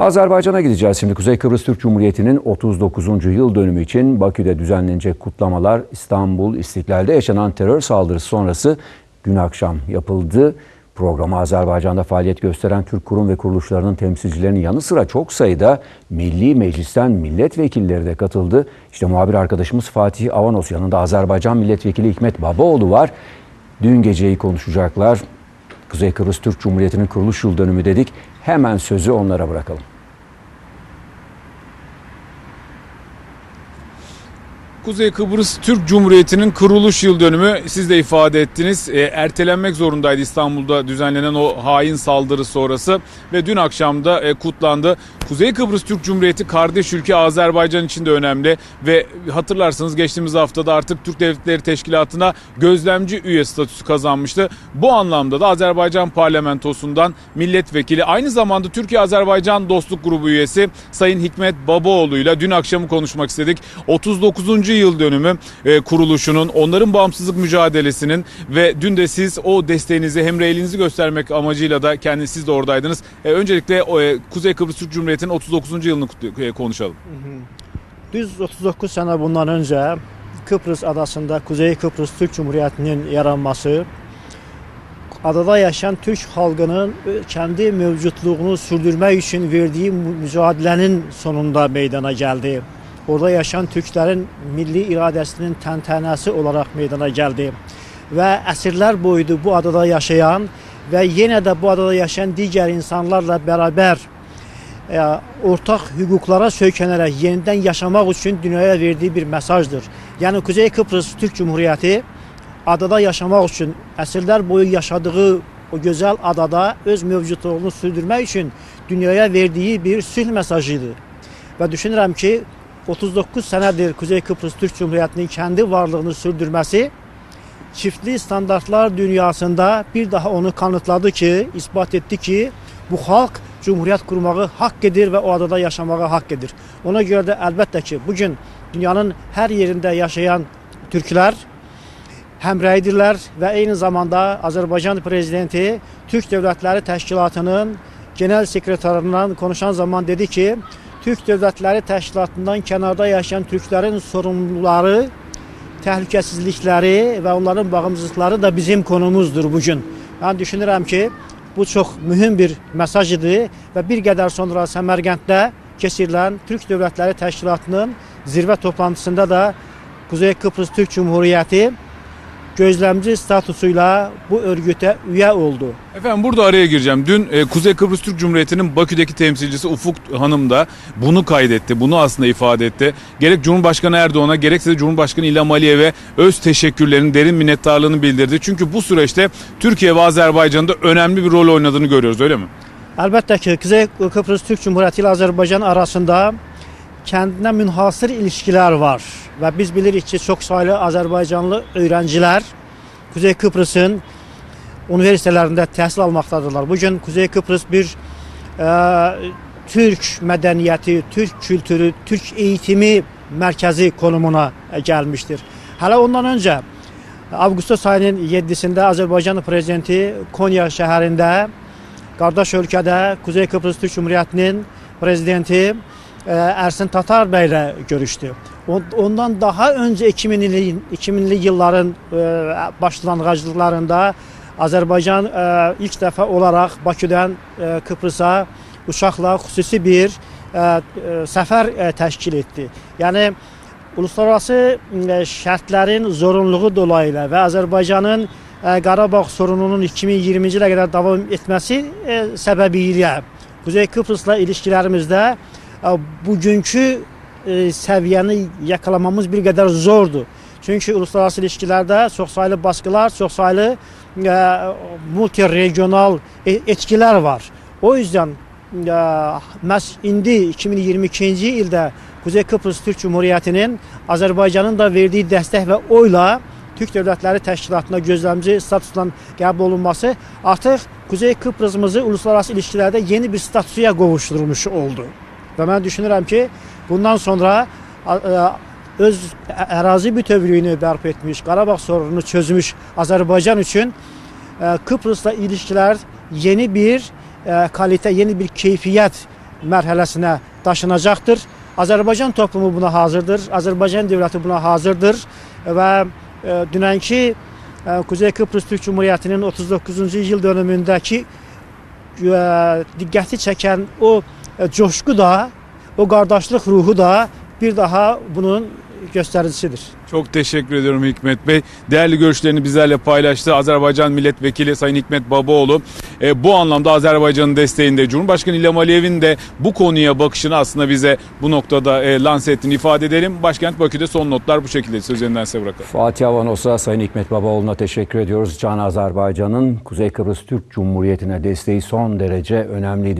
Azerbaycan'a gideceğiz şimdi. Kuzey Kıbrıs Türk Cumhuriyeti'nin 39. yıl dönümü için Bakü'de düzenlenecek kutlamalar İstanbul İstiklal'de yaşanan terör saldırısı sonrası dün akşam yapıldı. Programa Azerbaycan'da faaliyet gösteren Türk kurum ve kuruluşlarının temsilcilerinin yanı sıra çok sayıda Milli Meclis'ten milletvekilleri de katıldı. İşte muhabir arkadaşımız Fatih Avanos yanında Azerbaycan Milletvekili Hikmet Babaoğlu var. Dün geceyi konuşacaklar. Kuzey Kıbrıs Türk Cumhuriyeti'nin kuruluş yıl dönümü dedik. Hemen sözü onlara bırakalım. Kuzey Kıbrıs Türk Cumhuriyeti'nin kuruluş yıl dönümü siz de ifade ettiniz. E, ertelenmek zorundaydı İstanbul'da düzenlenen o hain saldırı sonrası ve dün akşam da e, kutlandı. Kuzey Kıbrıs Türk Cumhuriyeti kardeş ülke Azerbaycan için de önemli ve hatırlarsanız geçtiğimiz haftada artık Türk Devletleri Teşkilatı'na gözlemci üye statüsü kazanmıştı. Bu anlamda da Azerbaycan parlamentosundan milletvekili aynı zamanda Türkiye-Azerbaycan Dostluk Grubu üyesi Sayın Hikmet Babaoğlu ile dün akşamı konuşmak istedik. 39. yıl dönümü e, kuruluşunun, onların bağımsızlık mücadelesinin ve dün de siz o desteğinizi hem elinizi göstermek amacıyla da kendiniz siz de oradaydınız. E, öncelikle e, Kuzey Kıbrıs Türk Cumhuriyeti'nin 39. yılını e, konuşalım. Düz 39 sene bundan önce Kıbrıs adasında Kuzey Kıbrıs Türk Cumhuriyeti'nin yaranması adada yaşayan Türk halkının kendi mevcutluğunu sürdürmek için verdiği mü- mücadelenin sonunda meydana geldi. Orada yaşayan Türklerin milli iradesinin tentenesi olarak meydana geldi. Ve esirler boydu bu adada yaşayan ve yine de bu adada yaşayan diğer insanlarla beraber e, ortak hüquqlara söykənərək yenidən yaşamaq üçün dünyaya verdiği bir mesajdır. Yani Kuzey Kıbrıs Türk Cumhuriyeti adada yaşamaq üçün əsrlər boyu yaşadığı o gözəl adada öz mövcudluğunu sürdürmək üçün dünyaya verdiği bir sülh mesajıydı. Və düşünürəm ki 39 senedir Kuzey Kıbrıs Türk Cumhuriyeti'nin kendi varlığını sürdürmesi çiftli standartlar dünyasında bir daha onu kanıtladı ki, ispat etti ki bu halk cumhuriyet kurmağı hak edir ve o adada yaşamağı hak edir. Ona göre de elbette ki bugün dünyanın her yerinde yaşayan Türkler həmrəydirlər və eyni zamanda Azərbaycan prezidenti Türk Dövlətləri Təşkilatının genel sekreterından konuşan zaman dedi ki, Türk Dövlətləri Təşkilatından kənarda yaşayan Türklərin sorumluları təhlükəsizlikləri və onların bağımsızlıkları da bizim konumuzdur bugün. Ben düşünürəm ki, bu çox mühüm bir mesaj idi və bir qədər sonra Səmərqənddə keçirilən Türk Dövlətləri Təşkilatının zirvə toplantısında da Kuzey Kıbrıs Türk Cumhuriyeti gözlemci statüsüyle bu örgüte üye oldu. Efendim burada araya gireceğim. Dün e, Kuzey Kıbrıs Türk Cumhuriyeti'nin Bakü'deki temsilcisi Ufuk Hanım da bunu kaydetti. Bunu aslında ifade etti. Gerek Cumhurbaşkanı Erdoğan'a gerekse de Cumhurbaşkanı İlham Aliyev'e öz teşekkürlerini, derin minnettarlığını bildirdi. Çünkü bu süreçte Türkiye ve Azerbaycan'da önemli bir rol oynadığını görüyoruz öyle mi? Elbette ki Kuzey Kıbrıs Türk Cumhuriyeti ile Azerbaycan arasında kendine münhasır ilişkiler var. Ve biz bilirik ki çok sayılı Azerbaycanlı öğrenciler Kuzey Kıbrıs'ın üniversitelerinde təhsil almaqdadırlar. Bugün Kuzey Kıbrıs bir e, Türk medeniyeti, Türk kültürü, Türk eğitimi merkezi konumuna gelmiştir. Hala ondan önce Ağustos ayının 7'sinde Azerbaycan prezidenti Konya şehrinde qardaş ölkədə Kuzey Kıbrıs Türk Cumhuriyetinin prezidenti Ersin Tatar Bey ile görüştü. On- Ondan daha önce 2000'li 2000'li yılların e, başlanğıclarında Azerbaycan e, ilk defa olarak Baküdən e, Kıbrıs'a uçakla xüsusi bir səfər təşkil etdi. Yəni uluslararası şərtlərin zorunluluğu dolayıyla və Azərbaycanın Qarabağ sorununun 2020-ci ilə qədər davam etməsi səbəbiyle Kuzey Kıbrıs'la ilişkilərimizdə bugünkü e, səviyyəni yakalamamız bir qədər zordur. Çünki uluslararası ilişkilərdə çoxsaylı baskılar, çoxsaylı e, multiregional e, etkilər var. O yüzden məhz indi 2022-ci ildə Kuzey Kıbrıs Türk Cumhuriyetinin Azərbaycanın da verdiği dəstək və oyla Türk Dövlətləri Təşkilatına gözlemci statusla qəbul olunması artıq Kuzey Kıbrısımızı uluslararası ilişkilərdə yeni bir statüyə qovuşdurmuş oldu. Və mən düşünürəm ki, bundan sonra a- öz ərazi bütövlüyünü bərpa etmiş, Qarabağ sorununu çözmüş Azərbaycan üçün ə, Kıbrısla ilişkilər yeni bir ə, kalite, yeni bir keyfiyyət mərhələsinə daşınacaqdır. Azərbaycan toplumu buna hazırdır. Azərbaycan dövləti buna hazırdır və e, dünənki e, Kuzey Kıbrıs Türk Cumhuriyeti'nin 39. yıl dönümündəki e, diqqəti çəkən o e, coşku da, o qardaşlıq ruhu da bir daha bunun göstəricisidir. Çok teşekkür ediyorum Hikmet Bey. Değerli görüşlerini bizlerle paylaştı. Azerbaycan Milletvekili Sayın Hikmet Babaoğlu e, bu anlamda Azerbaycan'ın desteğinde Cumhurbaşkanı İlham Aliyev'in de bu konuya bakışını aslında bize bu noktada e, lanse ettiğini ifade edelim. Başkent Bakü'de son notlar bu şekilde sözlerinden size bırakalım. Fatih Avanos'a Sayın Hikmet Babaoğlu'na teşekkür ediyoruz. Can Azerbaycan'ın Kuzey Kıbrıs Türk Cumhuriyeti'ne desteği son derece önemliydi.